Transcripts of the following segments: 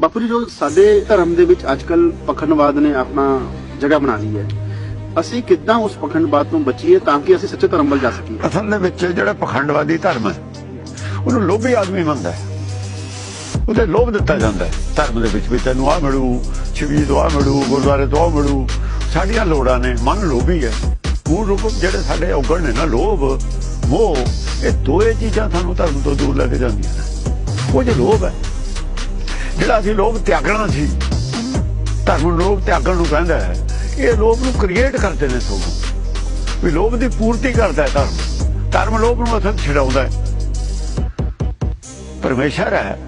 ਬਾਪੂ ਜੀ, ਜੋ ਸਾਡੇ ਧਰਮ ਦੇ ਵਿੱਚ ਅੱਜਕੱਲ ਪਖੰਡਵਾਦ ਨੇ ਆਪਣਾ ਜਗ੍ਹਾ ਬਣਾ ਲਈ ਹੈ, ਅਸੀਂ ਕਿੱਦਾਂ ਉਸ ਪਖੰਡਵਾਦ ਤੋਂ ਬਚੀਏ ਤਾਂ ਕਿ ਅਸੀਂ ਸੱਚੇ ਧਰਮ ਵੱਲ ਜਾ ਸਕੀਏ? ਅਸਲ ਦੇ ਵਿੱਚ ਜਿਹੜਾ ਪਖੰਡਵਾਦੀ ਧਰਮ ਹੈ, ਉਹਨੂੰ ਲੋਭੀ ਆਦਮੀ ਮੰਨਦਾ ਹੈ। ਉਹਦੇ ਲੋਭ ਦਿੱਤਾ ਜਾਂਦਾ ਹੈ, ਧਰਮ ਦੇ ਵਿੱਚ ਵੀ ਤੈਨੂੰ ਆ ਮਿਲੂ ਛਵੀ ਤੋਂ ਮਿਲੂ, ਗੁਰਦੁਆਰੇ ਤੋਂ ਮਿਲੂ, ਸਾਡੀਆਂ ਲੋੜਾਂ ਨੇ, ਮਨ ਲੋਭੀ ਹੈ। ਮੂਲ ਰੂਪ ਜਿਹੜੇ ਸਾਡੇ ਔਗਣ ਨੇ ਨਾ, ਲੋਭ, ਮੋਹ, ਇਹ ਦੋਏ ਚੀਜ਼ਾਂ ਸਾਨੂੰ ਧਰਮ ਤੋਂ ਦੂਰ ਲੈ ਕੇ ਜਾਂਦੀਆਂ ਨੇ। ਉਹ ਜੋ ਲੋਭ ਹੈ ਜਿਹੜਾ ਅਸੀਂ ਲੋਭ ਤਿਆਗਣਾ ਸੀ, ਧਰਮ ਨੂੰ ਲੋਭ ਤਿਆਗਣ ਨੂੰ ਕਹਿੰਦਾ ਹੈ, ਇਹ ਲੋਭ ਨੂੰ ਕ੍ਰੀਏਟ ਕਰਦੇ ਨੇ ਸੋ ਵੀ ਲੋਭ ਦੀ ਪੂਰਤੀ ਕਰਦਾ ਹੈ ਧਰਮ। ਧਰਮ ਲੋਭ ਨੂੰ ਅਸਲ ਛਡਾਉਂਦਾ ਹੈ। ਪਰਮੇਸ਼ਰ ਹੈ।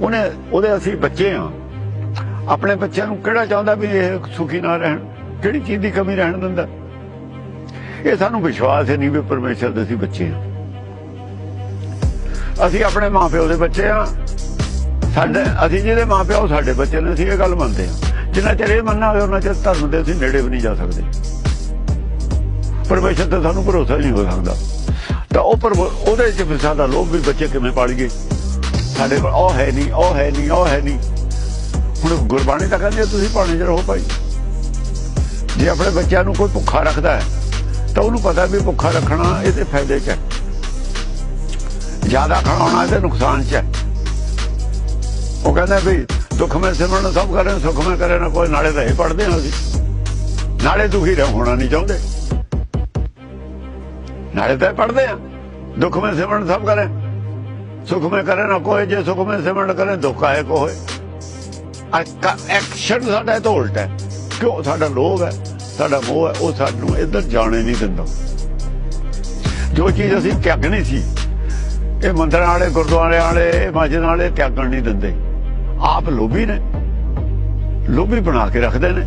ਉਹਨੇ, ਉਹਦੇ ਅਸੀਂ ਬੱਚੇ ਹਾਂ। ਆਪਣੇ ਬੱਚਿਆਂ ਨੂੰ ਕਿਹੜਾ ਚਾਹੁੰਦਾ ਵੀ ਇਹ ਸੁਖੀ ਨਾ ਰਹਿਣ? ਕਿਹੜੀ ਚੀਜ਼ ਦੀ ਕਮੀ ਰਹਿਣ ਦਿੰਦਾ? ਇਹ ਸਾਨੂੰ ਵਿਸ਼ਵਾਸ ਹੈ ਨਹੀਂ ਵੀ ਪਰਮੇਸ਼ਰ ਦੇ ਅਸੀਂ ਬੱਚੇ ਹਾਂ। ਅਸੀਂ ਆਪਣੇ ਮਾਪਿਓ ਦੇ ਬੱਚੇ ਹਾਂ। ਸਾਡੇ ਅਸੀਂ ਜਿਹਦੇ ਮਾਪਿਓ ਉਹ ਸਾਡੇ ਬੱਚੇ ਨੇ, ਅਸੀਂ ਇਹ ਗੱਲ ਮੰਨਦੇ ਹਾਂ। ਜਿੰਨਾ ਚਿਰ ਇਹ ਮੰਨਣਾ ਹੋਵੇ ਉਹਨਾਂ ਚਿਰ ਧਰਮ ਦੇ ਅਸੀਂ ਨੇੜੇ ਵੀ ਨਹੀਂ ਜਾ ਸਕਦੇ। ਪਰਮੇਸ਼ਰ ਤੇ ਸਾਨੂੰ ਭਰੋਸਾ ਨਹੀਂ ਹੋ ਸਕਦਾ। ਤਾਂ ਉਹ ਪਰ ਉਹਦੇ ਚ ਫਿਰ ਸਾਡਾ ਲੋਭ ਵੀ ਬੱਚੇ ਕਿਵੇਂ ਪਾਲੀਏ ਸਾਡੇ ਕੋਲ ਉਹ ਹੈ ਨਹੀਂ, ਉਹ ਹੈ ਨਹੀਂ, ਉਹ ਹੈ ਨਹੀਂ। ਹੁਣ ਗੁਰਬਾਣੀ ਤਾਂ ਕਹਿੰਦੀ ਤੁਸੀਂ ਭਾਣੇ ਚ ਰਹੋ ਭਾਈ। ਜੇ ਆਪਣੇ ਬੱਚਿਆਂ ਨੂੰ ਕੋਈ ਭੁੱਖਾ ਰੱਖਦਾ ਹੈ, ਤਾਂ ਉਹਨੂੰ ਪਤਾ ਵੀ ਭੁੱਖਾ ਰੱਖਣਾ ਇਹਦੇ ਫਾਇਦੇ ਚ ਹੈ। ਜ਼ਿਆਦਾ ਖਾਣਾ ਇਹਦੇ ਨੁਕਸਾਨ ਚ ਹੈ। ਉਹ ਕਹਿੰਦਾ ਵੀ ਦੁੱਖ ਮੈਂ ਸਿਮਰਨ ਸਭ ਕਰੇ, ਸੁੱਖ ਮੈਂ ਕਰੇ, ਨਾ ਕੋਈ ਨਾਲੇ ਤਾਂ ਇਹ ਪੜਦੇ ਹਾਂ ਅਸੀਂ। ਨਾਲੇ ਦੁਖੀ ਰਹਿ ਹੋਣਾ ਨਹੀਂ ਚਾਹੁੰਦੇ। ਨਾਲੇ ਤਾਂ ਪੜਦੇ ਆ। ਦੁੱਖ ਮੈਂ ਸਿਮਰਨ ਸਭ ਕਰੇ, ਸੁਖ ਮੈਂ ਕਰੇ, ਨਾ ਕੋਈ ਜੇ ਸੁਖ ਮੈਂ ਸਿਮਰਨ ਕਰੇ, ਦੁੱਖ ਆਏ ਕੋ ਹੋਏ। ਐਕਸ਼ਨ ਸਾਡਾ ਇਹ ਤੋਂ ਉਲਟ ਹੈ। ਕਿਉਂ? ਸਾਡਾ ਲੋਭ ਹੈ, ਸਾਡਾ ਮੋਹ ਹੈ, ਉਹ ਸਾਨੂੰ ਇੱਧਰ ਜਾਣੇ ਨਹੀਂ ਦਿੰਦਾ। ਜੋ ਚੀਜ਼ ਅਸੀਂ ਤਿਆਗਣੀ ਸੀ, ਇਹ ਮੰਦਰਾਂ ਵਾਲੇ ਗੁਰਦੁਆਰੇ ਵਾਲੇ ਮਸਜਿਦ ਵਾਲੇ ਤਿਆਗਣ ਨਹੀਂ ਦਿੰਦੇ। ਆਪ ਲੋਭੀ ਨੇ। ਲੋਭੀ ਬਣਾ ਕੇ ਰੱਖਦੇ ਨੇ।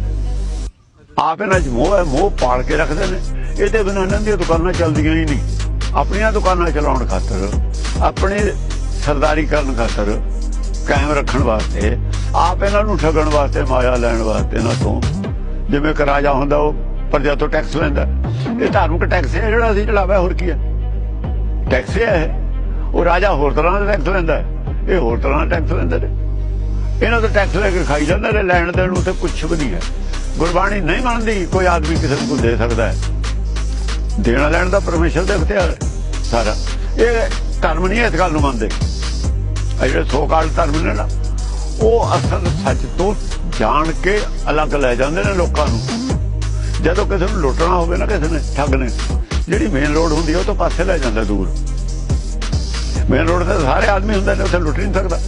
ਆਪ ਇਹਨਾਂ 'ਚ ਮੋਹ ਹੈ, ਮੋਹ ਪਾਲ ਕੇ ਰੱਖਦੇ ਨੇ। ਇਹਦੇ ਬਿਨਾਂ ਇਹਨਾਂ ਦੀਆਂ ਦੁਕਾਨਾਂ ਚੱਲਦੀਆਂ ਹੀ ਨਹੀਂ। ਆਪਣੀਆਂ ਦੁਕਾਨਾਂ ਚਲਾਉਣ ਖਾਤਰ, ਆਪਣੇ ਸਰਦਾਰੀ ਕਰਨ ਖਾਤਰ ਕਾਇਮ ਰੱਖਣ ਵਾਸਤੇ, ਆਪ ਇਹਨਾਂ ਨੂੰ ਠਗਣ ਵਾਸਤੇ, ਮਾਇਆ ਲੈਣ ਵਾਸਤੇ ਇਹਨਾਂ ਤੋਂ। ਜਿਵੇਂ ਕਿ ਰਾਜਾ ਹੁੰਦਾ, ਉਹ ਪ੍ਰਜਾ ਤੋਂ ਟੈਕਸ ਲੈਂਦਾ। ਇਹ ਧਾਰਮਿਕ ਟੈਕਸ ਹੈ, ਜਿਹੜਾ ਅਸੀਂ ਚਲਾਵਾ ਹੋਰ ਕੀ ਹੈ? ਟੈਕਸ ਹੈ। ਇਹ। ਉਹ ਰਾਜਾ ਹੋਰ ਤਰ੍ਹਾਂ ਦਾ ਟੈਕਸ ਲੈਂਦਾ ਇਹ ਹੋਰ ਤਰ੍ਹਾਂ ਦਾ ਟੈਕਸ ਲੈਂਦੇ ਨੇ ਇਹਨਾਂ ਤੋਂ ਟੈਕਸ ਲੈ ਕੇ ਖਾਈ ਜਾਂਦੇ ਨੇ ਲੈਣ ਦੇਣ ਨੂੰ ਤੇ ਕੁਝ ਵੀ ਨਹੀਂ ਹੈ। ਗੁਰਬਾਣੀ ਨਹੀਂ ਮੰਨਦੀ ਕੋਈ ਆਦਮੀ ਕਿਸੇ ਨੂੰ ਦੇ ਸਕਦਾ ਹੈ। ਦੇਣਾ ਲੈਣ ਦਾ ਪਰਮੇਸ਼ਰ ਦਾ ਇਖਤਿਆਰ ਸਾਰਾ। ਇਹ ਧਰਮ ਨਹੀਂ ਇਸ ਗੱਲ ਨੂੰ ਮੰਨਦੇ। ਇਹ ਜਿਹੜੇ ਸੋ ਕਾਲ ਧਰਮ ਨੇ ਨਾ, ਉਹ ਅਸਲ ਸੱਚ ਤੋਂ ਜਾਣ ਕੇ ਅਲੱਗ ਲੈ ਜਾਂਦੇ ਨੇ ਲੋਕਾਂ ਨੂੰ। ਜਦੋਂ ਕਿਸੇ ਨੂੰ ਲੁੱਟਣਾ ਹੋਵੇ ਨਾ, ਕਿਸੇ ਨੇ ਠੱਗ ਨੇ, ਜਿਹੜੀ ਮੇਨ ਰੋਡ ਹੁੰਦੀ ਉਹ ਤੋਂ ਪਾਸੇ ਲੈ ਜਾਂਦਾ ਦੂਰ। ਮੇਨ ਰੋਡ ਤੇ ਸਾਰੇ ਆਦਮੀ ਹੁੰਦੇ ਨੇ, ਉੱਥੇ ਲੁੱਟ ਨਹੀਂ ਸਕਦਾ।